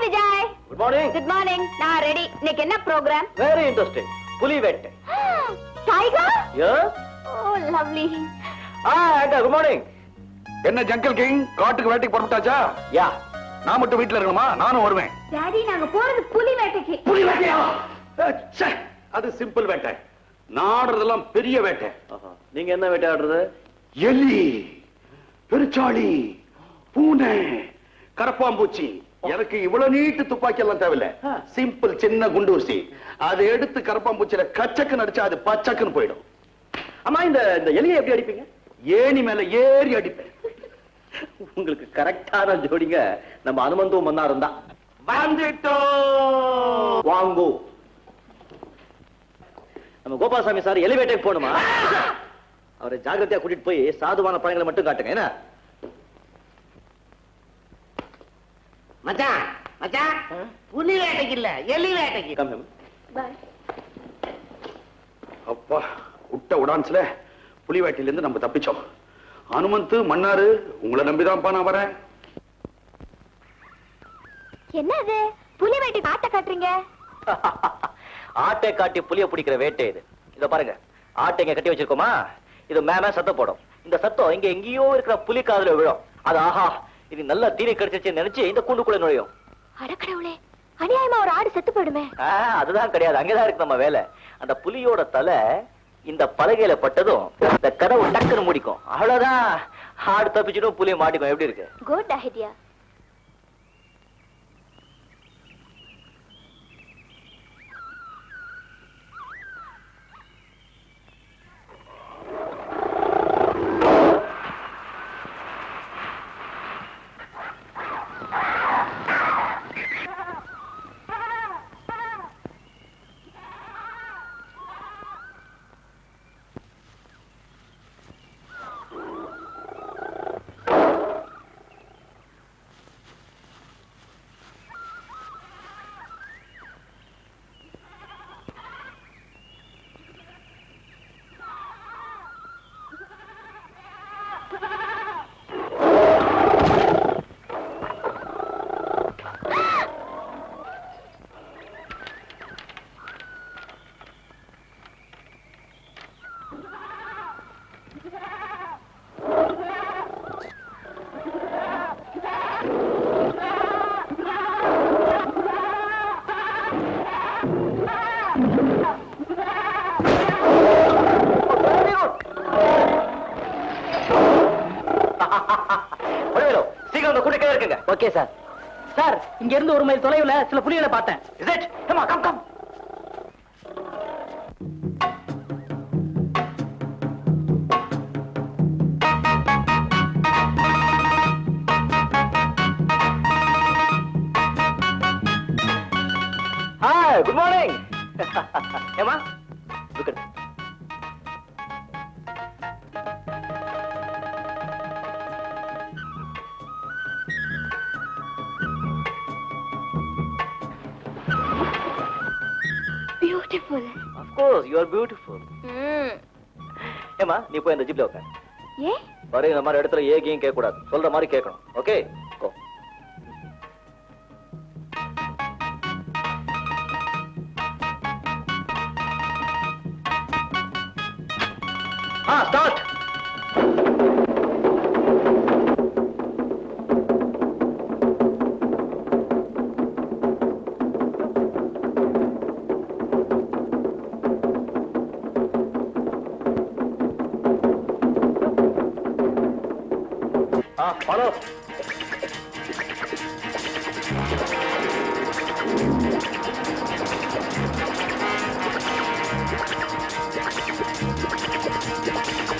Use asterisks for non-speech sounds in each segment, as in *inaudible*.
Hi Vijay. Good morning good morning நான் ready இன்னைக்கு என்ன ப்ரோக்ராம் வெரி இன்ட்ரெஸ்டிங் புலி வேட்டை. Tiger yes oh lovely ah good morning என்ன ஜங்கல் கிங் காட்டுக்கு வேட்டைக்கு புறப்பட்டாச்சா? யா. நான் மட்டும் வீட்டுல இருக்கணுமா? நானும் வருவேன். டாடி நாங்க போறது புலி வேட்டைக்கு. புலி வேட்டையா? அது சிம்பிள் வேட்டை. நாடுறதெல்லாம் பெரிய வேட்டை. நீங்க என்ன வேட்டையாடுறது எலி பெருச்சாளி பூனை கரப்பாம்பூச்சி எனக்கு இவ்வளவு நீட்டு துப்பாக்கி எல்லாம் தேவையில்ல. சிம்பிள் சின்ன குண்டூசி. அதை எடுத்து கரப்பாம்பூச்சியில கச்சக்குன்னு அடிச்சா அது பச்சக்குன்னு போயிடும். அம்மா இந்த இந்த எலியை எப்படி அடிப்பீங்க? ஏணி மேல ஏறி அடிப்பேன். உங்களுக்கு கரெக்டான ஜோடிங்க நம்ம அனுமந்தும் மன்னாரும் தான். வந்துட்டோம். வாங்கோ. நம்ம கோபாலசாமி சார் எலி வேட்டைக்கு போகணுமா? அவரை ஜாக்கிரதையா கூட்டிட்டு போய் சாதுவான பழங்களை மட்டும் காட்டுங்க என்ன? மச்சான் மச்சான் புலி வேட்டைக்கு இல்ல எலி வேட்டைக்கு கம் ஹிம் பாய் அப்பா விட்ட உடான்ஸ்ல புலி வேட்டையில இருந்து நம்ம தப்பிச்சோம். அனுமந்து மன்னாரு உங்களை நம்பிதான்ப்பா நான் வரேன். என்ன அது புலி வேட்டைக்கு ஆட்ட காட்டுறீங்க? *laughs* ஆட்டை காட்டி புளிய பிடிக்கிற வேட்டை இது. இத பாருங்க. ஆட்டை இங்க கட்டி வச்சிருக்கோமா? இது மேமே சத்தம் போடும். இந்த சத்தம் இங்க எங்கேயோ இருக்கிற புலி காதுல விழும். அது ஆஹா இது நல்ல தீனி கிடைச்சிச்சு நினைச்சு இந்த கூண்டுக்குள்ள நுழையும். அடக்கடவுளே அநியாயமா ஒரு ஆடு செத்து போயிடுமே. அதுதான் கிடையாது. அங்கதான் இருக்கு நம்ம வேலை. அந்த புலியோட தலை இந்த பலகையில பட்டதும் இந்த கதவு டக்குன்னு முடிக்கும். அவ்வளவுதான். ஆடு தப்பிச்சிடும் புலி மாட்டிக்கும். எப்படி இருக்கு? குட் ஐடியா சீக்கிரம் அந்த கூட்டை இருக்குங்க ஓகே சார். சார் இங்க இருந்து ஒரு மைல் தொலைவுல சில புலிகளை பார்த்தேன். ஏமா beautiful of course you are beautiful ஏமா நீ போய் அந்த ஜிப்ல உட்கார். ஏ? வர இந்த மாதிரி இடத்துல ஏகியும் கேட்க கூடாது சொல்ற மாதிரி கேட்கணும். ஓகே ஆ ஃபாலோ கமான் ஏமா கீழே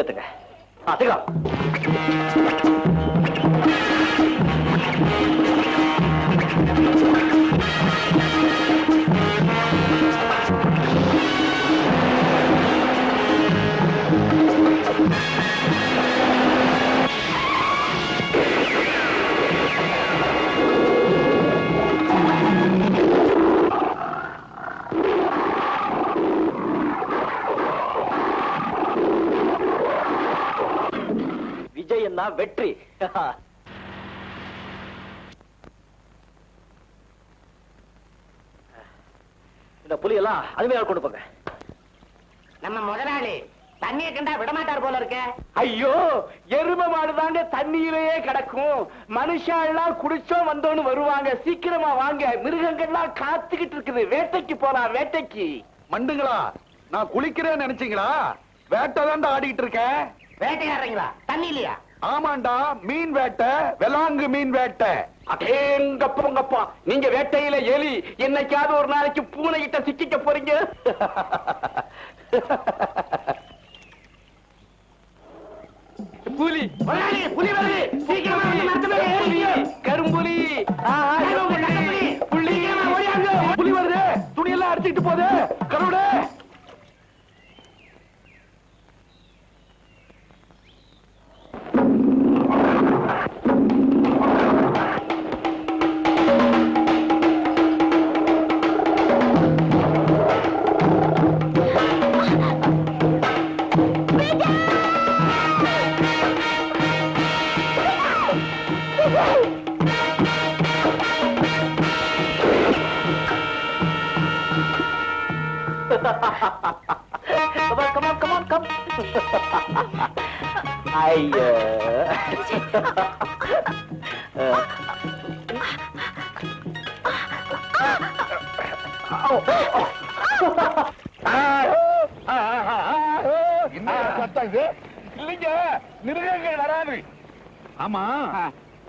இந்த லாரி என்ன வெற்றி. இந்த புலியெல்லாம் அருமையாக கொண்டு போங்க. நம்ம முதலாளி தண்ணியை கண்டா விடமாட்டார் போல இருக்க. ஐயோ எரும மாடு தாங்க தண்ணியிலேயே கிடக்கும். மனுஷாலாம் குடிச்சோம் வந்தோன்னு வருவாங்க. சீக்கிரமா வாங்க. மிருகங்கள்லாம் காத்துக்கிட்டு இருக்குது. வேட்டைக்கு போலாம் வேட்டைக்கு. மண்டுங்களா நான் குளிக்கிறேன்னு நினைச்சீங்களா? வேட்டை தாண்டா ஆடிட்டு இருக்கேன். வேட்டையாடுறீங்களா? தண்ணி இல்லையா? ஆமாண்டா மீன் வேட்டை வெலாங்கு மீன் வேட்டை. அடேங்கப்பங்கப்பா நீங்க வேட்டையில எலி என்னைக்காவது ஒரு நாளைக்கு பூனை கிட்ட சிக்கிக்க போறீங்க? *laughs* என்ன சத்தம் இது? இல்லைங்க மிருகங்கள் வராது. ஆமா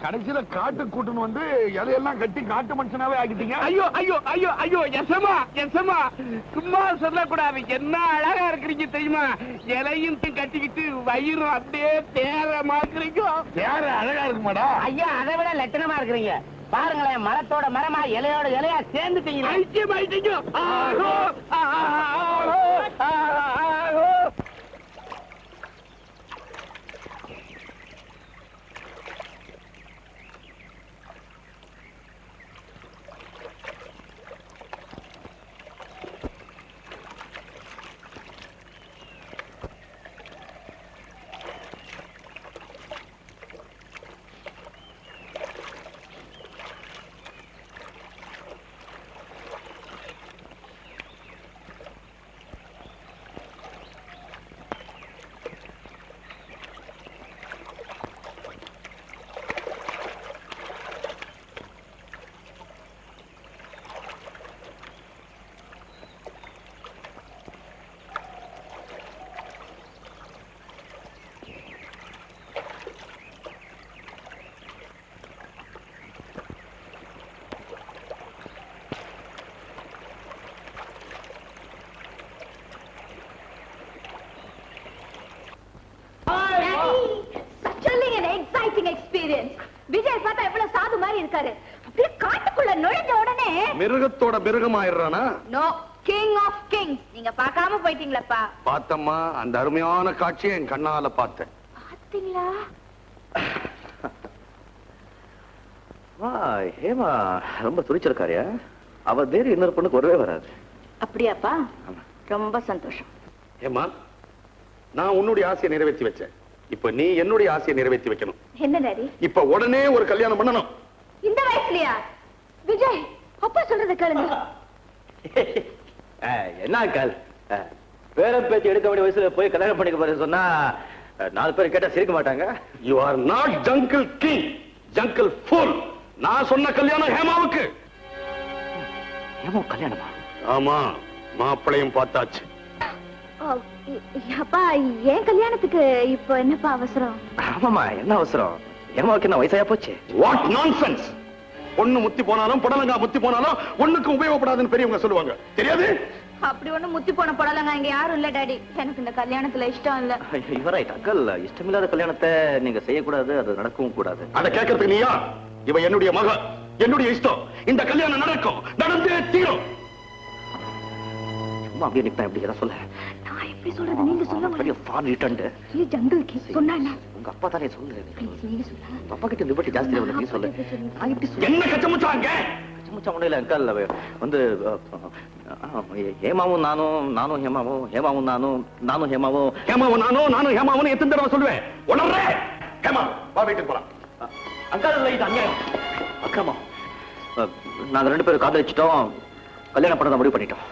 கடைசியில காட்டு கூட்டுன்னு வந்து இலையெல்லாம் கட்டி காட்டு மனுஷனாவே ஆக்கிட்டீங்க. ஐயோ ஐயோ ஐயோ ஐயோ எசமா எசமா சும்மா. சொல்லக்கூடாது. என்ன அழகா இருக்கிறீங்க தெரியுமா? இலையும் கட்டிக்கிட்டு வயிறும் அப்படியே தேர மாக்குறீங்க வேற அழகா இருக்குமாடா. ஐயா அதை விட லட்சணமா இருக்கிறீங்க. பாருங்களேன் மரத்தோட மரமா இலையோட இலையா சேர்ந்துட்டீங்க ஐக்கியம் ஆயிட்டீங்க ஆஹோ ஆஹோ ஆஹோ சொல்லுங்க எக்ஸைட்டிங் எக்ஸ்பீரியன்ஸ் விஜய் பார்த்தா எவ்வளவு சாது மாதிரி இருக்காரு அப்படியே காட்டுக்குள்ள நுழைஞ்ச உடனே மிருகத்தோட மிருகமாயிடுறானா? நோ கிங் ஆஃப் கிங்ஸ் நீங்க பார்க்காம போயிட்டீங்களப்பா. பார்த்தம்மா அந்த அருமையான காட்சியை என் கண்ணால பார்த்தேன். பாத்தீங்களா வா ஹேமா ரொம்ப துணிச்சிருக்காரியா அவ தேடி இன்னொரு பொண்ணுக்கு வரவே வராது. அப்படியாப்பா? ரொம்ப சந்தோஷம். ஏமா நான் உன்னுடைய ஆசையை நிறைவேற்றி வச்சேன். இப்ப நீ என்னுடைய ஆசையை நிறைவேற்றி வைக்கணும். என்ன இப்ப உடனே ஒரு கல்யாணம் பண்ணணும். விஜய் அப்பா சொல்றத கேளுங்க. *laughs* என்ன அக்கால் பேரம் பேச்சு எடுக்க வேண்டிய வயசுல போய் கல்யாணம் பண்ணிக்க போறேன்னு சொன்னா நாலு பேர் கேட்டா சிரிக்க மாட்டாங்க? You are not jungle king jungle full நான் சொன்ன கல்யாணம் ஹேமாவுக்கு. ஏமா கல்யாணமா? ஆமா மாப்பிளையும் பார்த்தாச்சு. அப்பா ஏன் கல்யாணத்துக்கு இப்போ என்னப்பா அவசரம்? ஆமாமா என்ன அவசரம்? ஏமாவுக்கு என்ன வயசாயா போச்சு? வாட் நான்சென்ஸ் பொண்ணு முத்தி போனாலும் புடலங்கா முத்தி போனாலும் ஒண்ணுக்கு உபயோகப்படாதுன்னு பெரியவங்க சொல்லுவாங்க. தெரியாது? அப்படி ஒண்ணும் முத்தி போன படலங்க இங்க யாரும் இல்ல டாடி. எனக்கு இந்த கல்யாணத்துல இஷ்டம் இல்ல. இவராயிட் அக்கல் இஷ்டமில்லாத கல்யாணத்தை நீங்க செய்யக்கூடாது அது நடக்கவும் கூடாது. அத கேட்கறதுக்கு நீயா? இவ என்னுடைய மக. என்னுடைய இஷ்டம். இந்த கல்யாணம் நடக்கும். நடந்தே தீரும். சும்மா அப்படியே நிப்பேன் எப்படி எதாவது சொல்ல. நான் எப்படி சொல்றது? நீங்க சொல்லுங்க பெரிய ஃபார் ரிட்டர்ன்டு நீ ஜங்கிள் கி சொன்னா உங்க அப்பா தானே சொல்லுங்க நீங்க சொல்லுங்க அப்பா கிட்ட லிபர்ட்டி ஜாஸ்தி இல்லை நீ சொல்லு. நான் எப்படி சொல்ல என்ன கச்சமுச்சாங்க இல்லை அக்கல் வந்து ஹேமாவும் நானும் நானும் ஹேமாவும் ஹேமாவும் நானும் நானும் ஹேமாவும். ஹேமாவும் நானும் நானும் ஹேமாவும் எத்தனை தடவை சொல்லுவேன்? உணர்றே! ஹேமா வா வீட்டுக்கு போலாம். அக்கா இல்லை இது அநியாயம் நாங்க ரெண்டு பேரும் காதலிச்சிட்டோம். கல்யாணம் பண்ண முடிவு பண்ணிட்டோம்.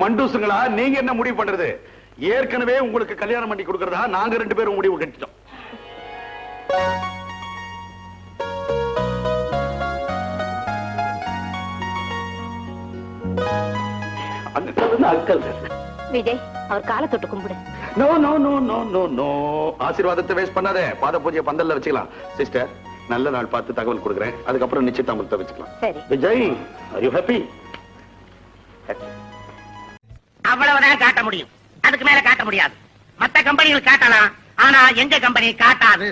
மண்டூசுங்களா நீங்க என்ன முடிவு பண்றது? ஏற்கனவே உங்களுக்கு கல்யாணம் பண்ணி கொடுக்கறதா? நாங்க ரெண்டு பேரும் முடிவு கட்டிட்டோம். அக்கல் விஜய் அவர் காலை தொட்டு கும்பிடு. No no no no no no ஆசீர்வாதத்தை வேஸ்ட் பண்ணாதே. பாத பூஜையை பந்தல்ல வச்சுக்கலாம். சிஸ்டர் நல்ல நாள் பார்த்து தகவல் கொடுக்குறேன். அதுக்கப்புறம் நிச்சயதாமத்தை வச்சுக்கலாம். சரி. விஜய் ஆர் யூ ஹாப்பி அவ்வளவுதான் காட்ட முடியும். அதுக்கு மேல காட்ட முடியாது. மத்த கம்பெனிகள் காட்டலாம். ஆனா எங்க கம்பெனி காட்டாது?